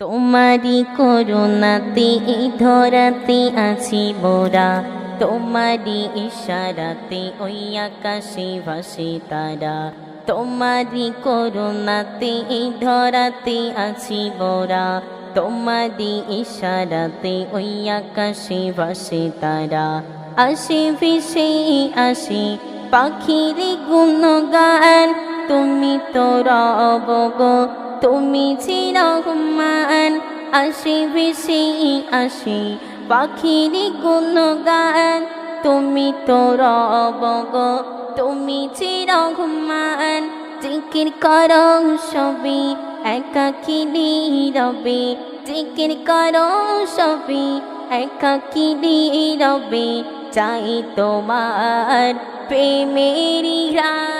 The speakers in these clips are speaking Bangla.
তোমারি করুণাতে এই ধরাতে আছি মোরা। তোমারি ইশারাতে ওই আকাশে ভাসে তারা। তোমারি করুণাতে এই ধরাতে আছি মোরা। তোমারি ইশারাতে ওই আকাশে ভাসে তারা। আসে ভেসে আসে পাখির গুণগান, তুমি তো রব গো তুমি চিরহমান আসে ভেসে আসে, পাখির গুণগান। তুমি তো রব গো তুমি চিরহমান জিকির করো সবই একাকি রবে। জিকির করো সবই একাকি রবে। চাই তোমার প্রেমেরি গান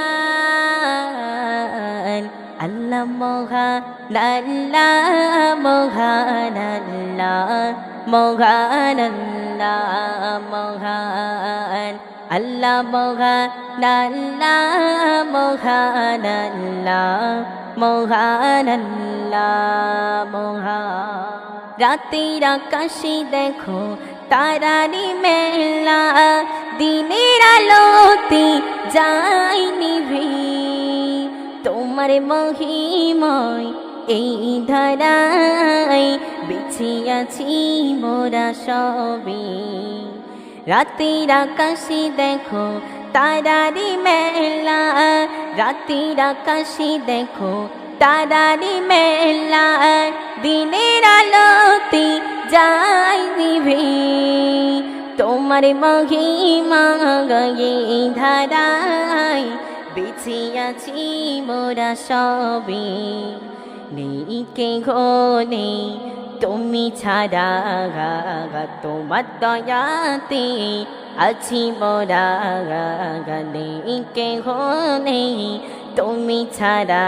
মহান আল্লাহ মহান আল্লাহ মহান আল্লাহ মহান আল্লাহ মহান আল্লাহ মহান আল্লাহ মহান আল্লাহ মহান রাতের আকাশে দেখো তারারি মেলা, দিনের আলোতে যাই নিভে তোমার মহিময় এই ধারায় বেছে আছি মোরা সবে। রাতের আকাশে দেখো তারারি মেলা, রাতের আকাশে দেখো তারারি মেলা, দিনের আলোতে যাই দিবে। তোমার মহিমা গয়ে ধারায় বেছে আছি মোরা সবে নেই কে ঘনে তুমি ছাড়া তোমার দয়াতে আছি মোরা নেই কে ঘনে তুমি ছাড়া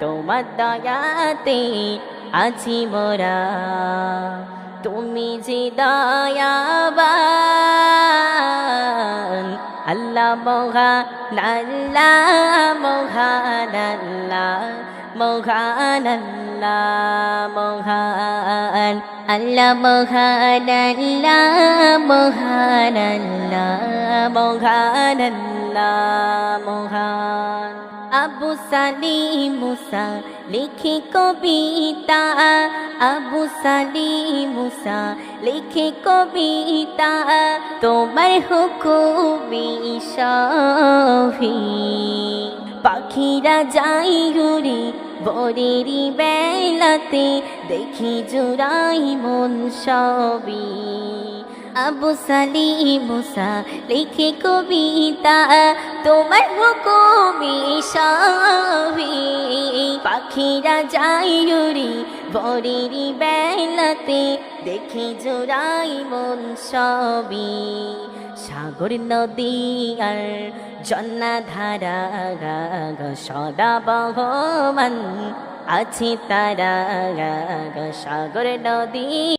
তোমার দয়াতে আছি মোরা তুমি যে দয়াবান আল্লাহ মহান আল্লাহ মহান আল্লাহ মহান আল্লাহ মহান আল্লাহ মহান আল্লাহ মহান আল্লাহ মহান আল্লাহ মহান। আবু সালি মুসা, লিখে কবিতা। আবু সালি মুসা, লিখে কবিতা। তোমার হুকুমি সহি। পাখিরা যাই ঘুরে বরেরি বেলাতে দেখি জোড়াই মন সবই। আবু সালি মুসা লিখে কবিতা, তোমার হুকুমি সবই। পাখিরা যাই উড়ি বেলাতে, দেখি জোড়াই মন সবই। সাগর নদী আর জন্না ধারা সদা বহমান আছে তারা সাগর নদী